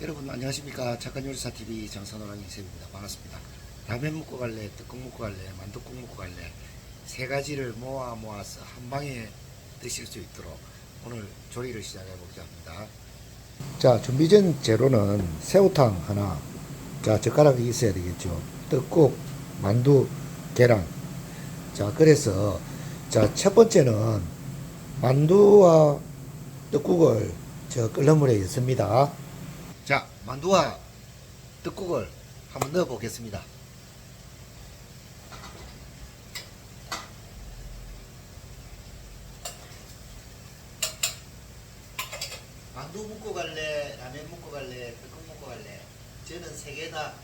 여러분 안녕하십니까? 착한 요리사 TV 정선호랑 인셉입니다. 반갑습니다. 라면 먹고 갈래 떡국 먹고 갈래 만두국 먹고 갈래 세 가지를 모아 모아서 한 방에 드실 수 있도록 오늘 조리를 시작해 보자 합니다. 자 준비된 재료는 새우탕 하나. 자 젓가락이 있어야 되겠죠. 떡국 만두 계란. 자 그래서 자 첫 번째는 만두와 떡국을 저 끓는 물에 넣습니다 자, 만두와 떡국을 한번 넣어 보겠습니다. 만두 먹고 갈래, 라면 먹고 갈래, 떡국 먹고 갈래. 저는 세 개 다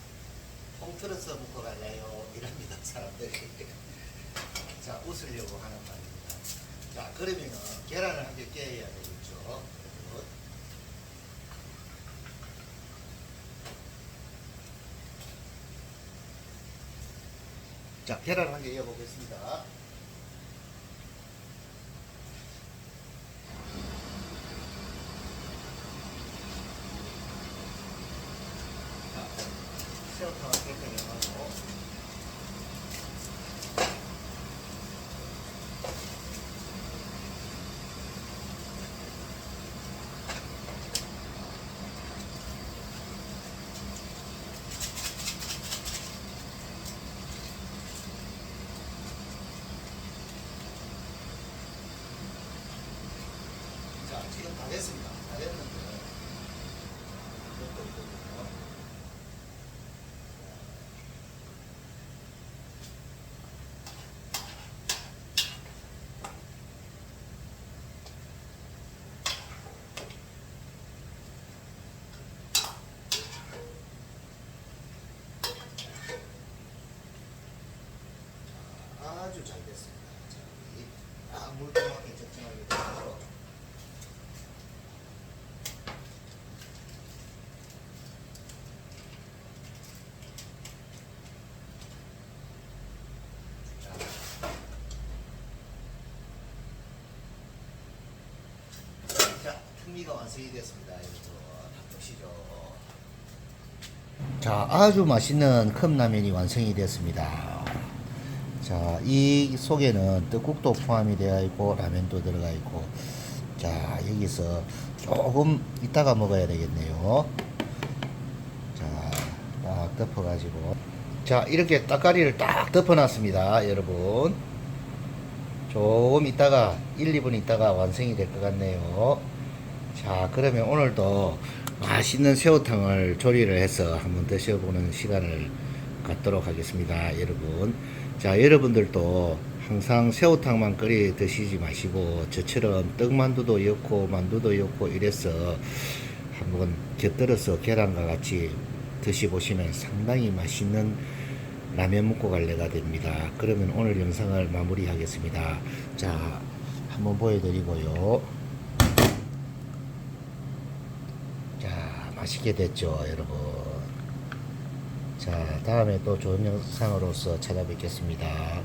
통틀어서 먹고 갈래요. 이랍니다, 사람들이. 자, 웃으려고 하는 말입니다. 자, 그러면은 계란을 한 개 깨야 되겠죠. 여러분. 자, 계란 한 개 이어보겠습니다. 자, 새우탕을 깨끗이 자, 지금 다 됐습니다. 다 됐는데 이것도 있거든요. 자, 아주 잘 됐습니다. 자, 이 아, 물통하게 적정하게 되고 자, 풍미가 완성이 됐습니다. 여러분. 자, 아주 맛있는 컵라면이 완성이 됐습니다. 자, 이 속에는 떡국도 포함이 되어 있고 라면도 들어가 있고 자, 여기서 조금 이따가 먹어야 되겠네요. 자, 딱 덮어 가지고 자, 이렇게 따까리를 딱 덮어 놨습니다, 여러분. 조금 있다가 1, 2분 있다가 완성이 될 것 같네요. 자, 그러면 오늘도 맛있는 새우탕을 조리를 해서 한번 드셔보는 시간을 갖도록 하겠습니다, 여러분. 자, 여러분들도 항상 새우탕만 끓여 드시지 마시고 저처럼 떡만두도 였고 만두도 였고 이래서 한번 곁들여서 계란과 같이 드셔보시면 상당히 맛있는 라면 먹고 갈래가 됩니다. 그러면 오늘 영상을 마무리하겠습니다. 자, 한번 보여드리고요. 자, 맛있게 됐죠, 여러분. 자, 다음에 또 좋은 영상으로서 찾아뵙겠습니다.